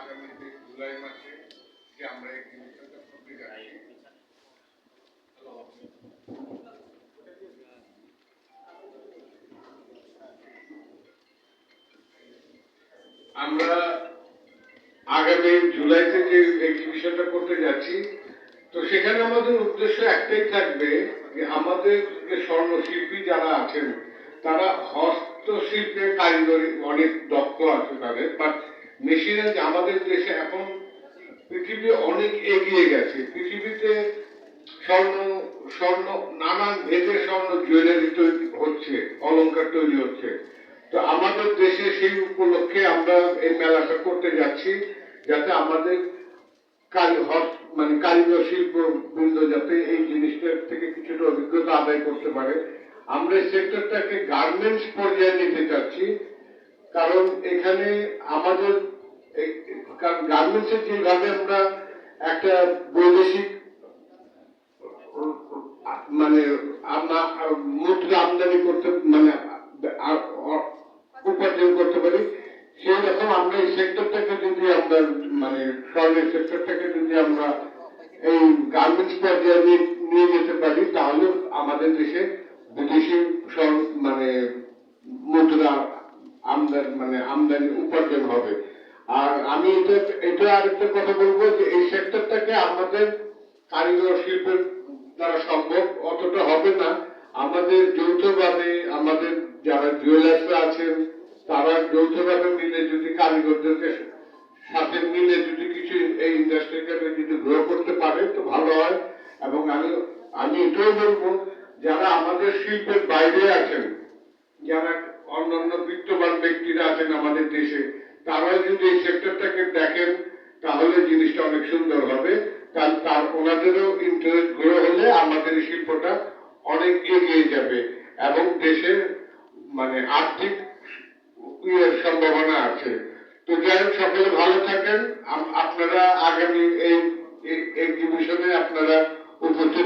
আগামী জুলাই মাসে যে আমরা এই জিনিসটা করতে যাচ্ছি আমরা আগামী জুলাইতে যে এক্সিবিশনটা করতে যাচ্ছি। তো সেখানে আমাদের উদ্দেশ্য একটাই থাকবে যে আমাদের যে স্বর্ণশিল্পী যারা আছেন, তারা হস্তশিল্পে কারিগরি অনেক দক্ষ আছে তাদের বাট মেশিনারি আমাদের দেশে এখন পৃথিবী অনেক এগিয়ে গেছে। পৃথিবীতে স্বর্ণ স্বর্ণ, নানান ভেদে স্বর্ণ জুয়েলারি তৈরি হচ্ছে, অলংকার তৈরি হচ্ছে। তো আমাদের দেশে সেই উপলক্ষে আমরা এই মেলাটা করতে যাচ্ছি, যাতে আমাদের কারি- হস্ত- মানে কারিগর শিল্প বৃন্দ যাতে এই জিনিসটার থেকে কিছুটা অভিজ্ঞতা আদায় করতে পারে। আমরা সেক্টরটাকে গার্মেন্টস পর্যায়ে নিতে চাচ্ছি কারণ এখানে আমাদের গার্মেন্টসের যেভাবে আমরা একটা বৈদেশিক মানে মুদ্রা আমদানি করতে মানে উপার্জন করতে পারি সেই রকম আমরা এই সেক্টরটাকে যদি আমরা মানে স্বর্ণের সেক্টরটাকে যদি আমরা এই গার্মেন্টস পর্যায়ে নিয়ে যেতে পারি, তাহলে আমাদের দেশে বিদেশি মানে মুদ্রা আমদানি মানে আমদানি উপার্জন হবে। আর আমি এটা এটা আরেকটা কথা বলব যে এই সেক্টরটাকে আমাদের কারিগর শিল্পের দ্বারা সম্ভব অতটা হবে না। আমাদের যৌথভাবে আমাদের যারা জুয়েলার্সরা আছেন, তারা যৌথভাবে মিলে যদি কারিগরদেরকে সাথে মিলে যদি কিছু এই ইন্ডাস্ট্রিটাকে যদি গ্রো করতে পারে, তো ভালো হয়। এবং আমি আমি এটাও বলব, যারা আমাদের শিল্পের বাইরে আছেন, যারা অন্যান্য আছেন আমাদের দেশে। তারাও যদি এই সেক্টরটাকে দেখেন, তাহলে জিনিসটা অনেক সুন্দর হবে। তার তার ওনাদেরও ইন্টারেস্ট গ্রো হলে আমাদের শিল্পটা অনেক এগিয়ে যাবে এবং দেশের মানে আর্থিক সম্ভাবনা আছে। তো যাই হোক, সকলে ভালো থাকেন। আপনারা আগামী এই এক্সিবিশনে আপনারা উপস্থিত